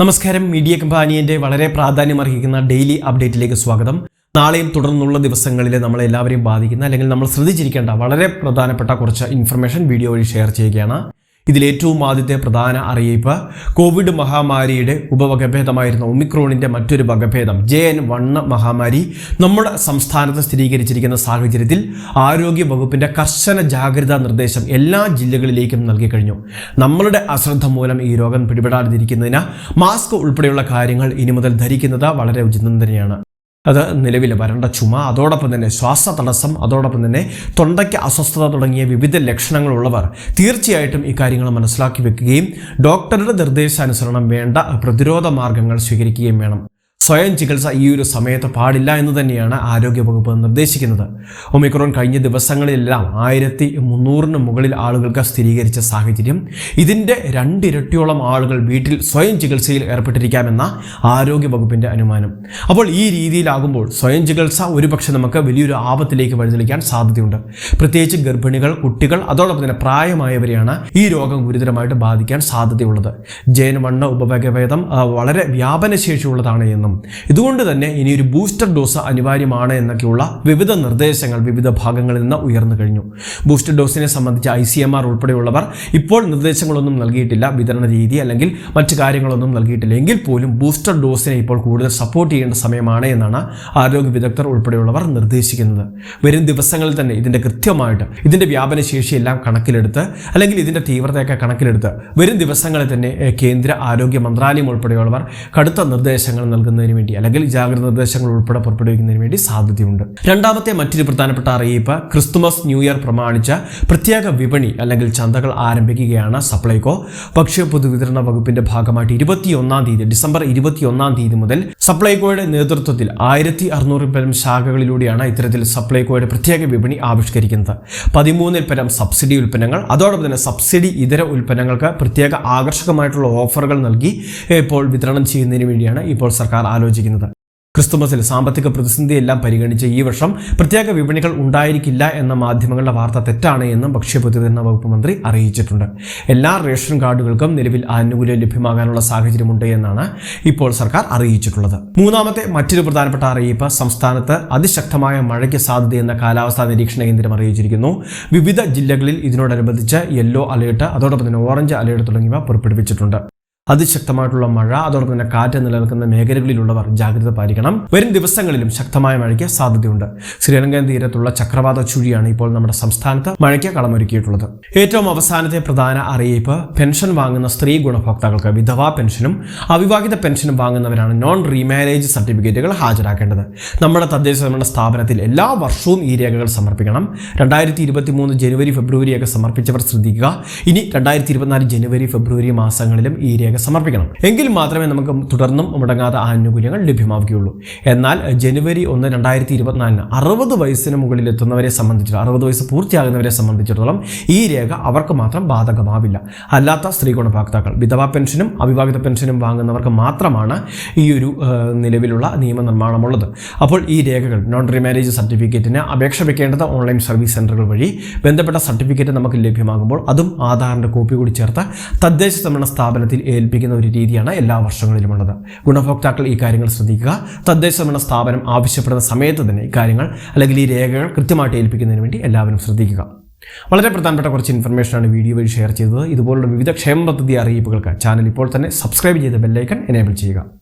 നമസ്കാരം. മീഡിയ കമ്പാനിയന്റെ വളരെ പ്രാധാന്യമർഹിക്കുന്ന ഡെയിലി അപ്ഡേറ്റിലേക്ക് സ്വാഗതം. നാളെയും തുടർന്നുള്ള ദിവസങ്ങളിൽ നമ്മളെല്ലാവരെയും ബാധിക്കുന്ന അല്ലെങ്കിൽ നമ്മൾ ശ്രദ്ധിച്ചിരിക്കേണ്ട വളരെ പ്രധാനപ്പെട്ട കുറച്ച് ഇൻഫർമേഷൻ വീഡിയോ വഴി ഷെയർ ചെയ്യുകയാണ്. ഇതിലേറ്റവും ആദ്യത്തെ പ്രധാന അറിയിപ്പ് കോവിഡ് മഹാമാരിയുടെ ഉപവകഭേദമായിരുന്ന ഒമിക്രോണിന്റെ മറ്റൊരു വകഭേദം ജെ എൻ വണ്ണ് മഹാമാരി നമ്മുടെ സംസ്ഥാനത്ത് സ്ഥിരീകരിച്ചിരിക്കുന്ന സാഹചര്യത്തിൽ ആരോഗ്യ വകുപ്പിന്റെ കർശന ജാഗ്രതാ നിർദ്ദേശം എല്ലാ ജില്ലകളിലേക്കും നൽകി കഴിഞ്ഞു. നമ്മളുടെ അശ്രദ്ധ മൂലം ഈ രോഗം പിടിപെടാതിരിക്കുന്നതിന് മാസ്ക് ഉൾപ്പെടെയുള്ള കാര്യങ്ങൾ ഇനി മുതൽ ധരിക്കുന്നത് വളരെ ഉചിതം തന്നെയാണ്. അത് നിലവിൽ വരണ്ട ചുമ അതോടൊപ്പം തന്നെ ശ്വാസ തടസ്സം അതോടൊപ്പം തന്നെ തൊണ്ടയ്ക്ക് അസ്വസ്ഥത തുടങ്ങിയ വിവിധ ലക്ഷണങ്ങളുള്ളവർ തീർച്ചയായിട്ടും ഇക്കാര്യങ്ങൾ മനസ്സിലാക്കി വെക്കുകയും ഡോക്ടറുടെ നിർദ്ദേശാനുസരണം വേണ്ട പ്രതിരോധ മാർഗങ്ങൾ സ്വീകരിക്കുകയും വേണം. സ്വയം ചികിത്സ ഈ ഒരു സമയത്ത് പാടില്ല എന്ന് തന്നെയാണ് ആരോഗ്യവകുപ്പ് നിർദ്ദേശിക്കുന്നത്. ഒമിക്രോൺ കഴിഞ്ഞ ദിവസങ്ങളിലെല്ലാം ആയിരത്തി മുന്നൂറിന് മുകളിൽ ആളുകൾക്ക് സ്ഥിരീകരിച്ച സാഹചര്യം ഇതിന്റെ രണ്ടിരട്ടിയോളം ആളുകൾ വീട്ടിൽ സ്വയം ചികിത്സയിൽ ഏർപ്പെട്ടിരിക്കാമെന്ന ആരോഗ്യവകുപ്പിന്റെ അനുമാനം. അപ്പോൾ ഈ രീതിയിലാകുമ്പോൾ സ്വയം ചികിത്സ ഒരുപക്ഷെ നമുക്ക് വലിയൊരു ആപത്തിലേക്ക് വഴിതെളിക്കാൻ സാധ്യതയുണ്ട്. പ്രത്യേകിച്ച് ഗർഭിണികൾ കുട്ടികൾ അതോടൊപ്പം തന്നെ പ്രായമായവരെയാണ് ഈ രോഗം ഗുരുതരമായിട്ട് ബാധിക്കാൻ സാധ്യതയുള്ളത്. ജയൻ വണ്ണ ഉപവകഭേദം വളരെ വ്യാപനശേഷിയുള്ളതാണ് എന്നും ഇതുകൊണ്ട് തന്നെ ഇനി ഒരു ബൂസ്റ്റർ ഡോസ് അനിവാര്യമാണ് എന്നൊക്കെയുള്ള വിവിധ നിർദ്ദേശങ്ങൾ വിവിധ ഭാഗങ്ങളിൽ നിന്ന് ഉയർന്നു കഴിഞ്ഞു. ബൂസ്റ്റർ ഡോസിനെ സംബന്ധിച്ച് ഐ സി എം ആർ ഉൾപ്പെടെയുള്ളവർ ഇപ്പോൾ നിർദ്ദേശങ്ങളൊന്നും നൽകിയിട്ടില്ല. വിതരണ രീതി അല്ലെങ്കിൽ മറ്റു കാര്യങ്ങളൊന്നും നൽകിയിട്ടില്ല. എങ്കിൽ പോലും ബൂസ്റ്റർ ഡോസിനെ ഇപ്പോൾ കൂടുതൽ സപ്പോർട്ട് ചെയ്യേണ്ട സമയമാണ് എന്നാണ് ആരോഗ്യ വിദഗ്ധർ ഉൾപ്പെടെയുള്ളവർ നിർദ്ദേശിക്കുന്നത്. വരും ദിവസങ്ങളിൽ തന്നെ ഇതിന്റെ കൃത്യമായിട്ട് ഇതിന്റെ വ്യാപന ശേഷിയെല്ലാം കണക്കിലെടുത്ത് അല്ലെങ്കിൽ ഇതിന്റെ തീവ്രതയൊക്കെ കണക്കിലെടുത്ത് വരും ദിവസങ്ങളിൽ തന്നെ കേന്ദ്ര ആരോഗ്യ മന്ത്രാലയം ഉൾപ്പെടെയുള്ളവർ കടുത്ത നിർദ്ദേശങ്ങൾ നൽകുന്നതിന് വേണ്ടി അല്ലെങ്കിൽ ജാഗ്രത നിർദ്ദേശങ്ങൾ ഉൾപ്പെടെ പുറപ്പെടുവിക്കുന്നതിന് വേണ്ടി സാധ്യതയുണ്ട്. രണ്ടാമത്തെ മറ്റൊരു പ്രധാനപ്പെട്ട അറിയിപ്പ് ക്രിസ്തുമസ് ന്യൂ ഇയർ പ്രമാണിച്ച പ്രത്യേക വിപണി അല്ലെങ്കിൽ ചന്തകൾ ആരംഭിക്കുകയാണ് സപ്ലൈകോ. ഭക്ഷ്യ പൊതുവിതരണ വകുപ്പിന്റെ ഭാഗമായിട്ട് ഇരുപത്തിയൊന്നാം തീയതി ഡിസംബർ ഇരുപത്തിയൊന്നാം തീയതി മുതൽ സപ്ലൈകോയുടെ നേതൃത്വത്തിൽ ആയിരത്തി അറുന്നൂറിൽ പരം ശാഖകളിലൂടെയാണ് ഇത്തരത്തിൽ സപ്ലൈകോയുടെ പ്രത്യേക വിപണി ആവിഷ്കരിക്കുന്നത്. പതിമൂന്നിൽ പരം സബ്സിഡി ഉൽപ്പന്നങ്ങൾ അതോടൊപ്പം തന്നെ സബ്സിഡി ഇതര ഉൽപ്പന്നങ്ങൾക്ക് പ്രത്യേക ആകർഷകമായിട്ടുള്ള ഓഫറുകൾ നൽകി ഇപ്പോൾ വിതരണം ചെയ്യുന്നതിന് വേണ്ടിയാണ് ഇപ്പോൾ സർക്കാർ ആലോചിക്കുന്നത്. ക്രിസ്തുമസിൽ സാമ്പത്തിക പ്രതിസന്ധിയെല്ലാം പരിഗണിച്ച് ഈ വർഷം പ്രത്യേക വിപണികൾ ഉണ്ടായിരിക്കില്ല എന്ന മാധ്യമങ്ങളുടെ വാർത്ത തെറ്റാണ് എന്നും ഭക്ഷ്യപൊതുവിതരണ വകുപ്പ് മന്ത്രി അറിയിച്ചിട്ടുണ്ട്. എല്ലാ റേഷൻ കാർഡുകൾക്കും നിലവിൽ ആനുകൂല്യം ലഭ്യമാകാനുള്ള സാഹചര്യമുണ്ട് എന്നാണ് ഇപ്പോൾ സർക്കാർ അറിയിച്ചിട്ടുള്ളത്. മൂന്നാമത്തെ മറ്റൊരു പ്രധാനപ്പെട്ട അറിയിപ്പ് സംസ്ഥാനത്ത് അതിശക്തമായ മഴയ്ക്ക് സാധ്യതയെന്ന കാലാവസ്ഥാ നിരീക്ഷണ കേന്ദ്രം അറിയിച്ചിരിക്കുന്നു. വിവിധ ജില്ലകളിൽ ഇതിനോടനുബന്ധിച്ച് യെല്ലോ അലേർട്ട് അതോടൊപ്പം തന്നെ ഓറഞ്ച് അലേർട്ട് തുടങ്ങിയവ പുറപ്പെടുവിച്ചിട്ടുണ്ട്. അതിശക്തമായിട്ടുള്ള മഴ അതോടൊപ്പം തന്നെ കാറ്റ് നിലനിൽക്കുന്ന മേഖലകളിലുള്ളവർ ജാഗ്രത പാലിക്കണം. വരും ദിവസങ്ങളിലും ശക്തമായ മഴയ്ക്ക് സാധ്യതയുണ്ട്. ശ്രീലങ്കൻ തീരത്തുള്ള ചക്രവാത ചുഴിയാണ് ഇപ്പോൾ നമ്മുടെ സംസ്ഥാനത്ത് മഴയ്ക്ക് കളമൊരുക്കിയിട്ടുള്ളത്. ഏറ്റവും അവസാനത്തെ പ്രധാന അറിയിപ്പ് പെൻഷൻ വാങ്ങുന്ന സ്ത്രീ ഗുണഭോക്താക്കൾക്ക് വിധവാ പെൻഷനും അവിവാഹിത പെൻഷനും വാങ്ങുന്നവരാണ് നോൺ റീമാരേജ് സർട്ടിഫിക്കറ്റുകൾ ഹാജരാക്കേണ്ടത്. നമ്മുടെ തദ്ദേശ സ്വയംഭരണ സ്ഥാപനത്തിൽ എല്ലാ വർഷവും ഈ രേഖകൾ സമർപ്പിക്കണം. രണ്ടായിരത്തി ഇരുപത്തി മൂന്ന് ജനുവരി ഫെബ്രുവരിയൊക്കെ സമർപ്പിച്ചവർ ശ്രദ്ധിക്കുക. ഇനി രണ്ടായിരത്തി ഇരുപത്തിനാല് ജനുവരി ഫെബ്രുവരി മാസങ്ങളിലും ഈ രേഖ സമർപ്പിക്കണം. എങ്കിൽ മാത്രമേ നമുക്ക് തുടർന്നും മുടങ്ങാത്ത ആനുകൂല്യങ്ങൾ ലഭ്യമാവുകയുള്ളൂ. എന്നാൽ ജനുവരി ഒന്ന് രണ്ടായിരത്തി ഇരുപത്തിനാലിന് അറുപത് വയസ്സിന് മുകളിൽ എത്തുന്നവരെ സംബന്ധിച്ചിടത്തോളം അറുപത് വയസ്സ് പൂർത്തിയാകുന്നവരെ സംബന്ധിച്ചിടത്തോളം ഈ രേഖ അവർക്ക് മാത്രം ബാധകമാവില്ല. അല്ലാത്ത സ്ത്രീ ഗുണഭോക്താക്കൾ വിധവാ പെൻഷനും അവിവാഹിത പെൻഷനും വാങ്ങുന്നവർക്ക് മാത്രമാണ് ഈ ഒരു നിലവിലുള്ള നിയമനിർമ്മാണമുള്ളത്. അപ്പോൾ ഈ രേഖകൾ നോൺ റീമാരേജ് സർട്ടിഫിക്കറ്റിന് അപേക്ഷ വെക്കേണ്ടത് ഓൺലൈൻ സർവീസ് സെന്ററുകൾ വഴി ബന്ധപ്പെട്ട സർട്ടിഫിക്കറ്റ് നമുക്ക് ലഭ്യമാകുമ്പോൾ അതും ആധാറിന്റെ കോപ്പി കൂടി ചേർത്ത് തദ്ദേശ സംവരണ സ്ഥാപനത്തിൽ ഏൽപ്പിക്കുന്ന ഒരു രീതിയാണ് എല്ലാ വർഷങ്ങളിലുമുള്ളത്. ഗുണഭോക്താക്കൾ ഈ കാര്യങ്ങൾ ശ്രദ്ധിക്കുക. തദ്ദേശ ഭരണ സ്ഥാപനം ആവശ്യപ്പെടുന്ന സമയത്ത് തന്നെ ഈ കാര്യങ്ങൾ അല്ലെങ്കിൽ ഈ രേഖകൾ കൃത്യമായിട്ട് ഏൽപ്പിക്കുന്നതിന് വേണ്ടി എല്ലാവരും ശ്രദ്ധിക്കുക. വളരെ പ്രധാനപ്പെട്ട കുറച്ച് ഇൻഫർമേഷനാണ് വീഡിയോ വഴി ഷെയർ ചെയ്തത്. ഇതുപോലുള്ള വിവിധ ക്ഷേമ പദ്ധതി അറിയിപ്പുകൾക്ക് ചാനൽ ഇപ്പോൾ തന്നെ സബ്സ്ക്രൈബ് ചെയ്ത് ബെല്ലൈക്കൺ എനേബിൾ ചെയ്യുക.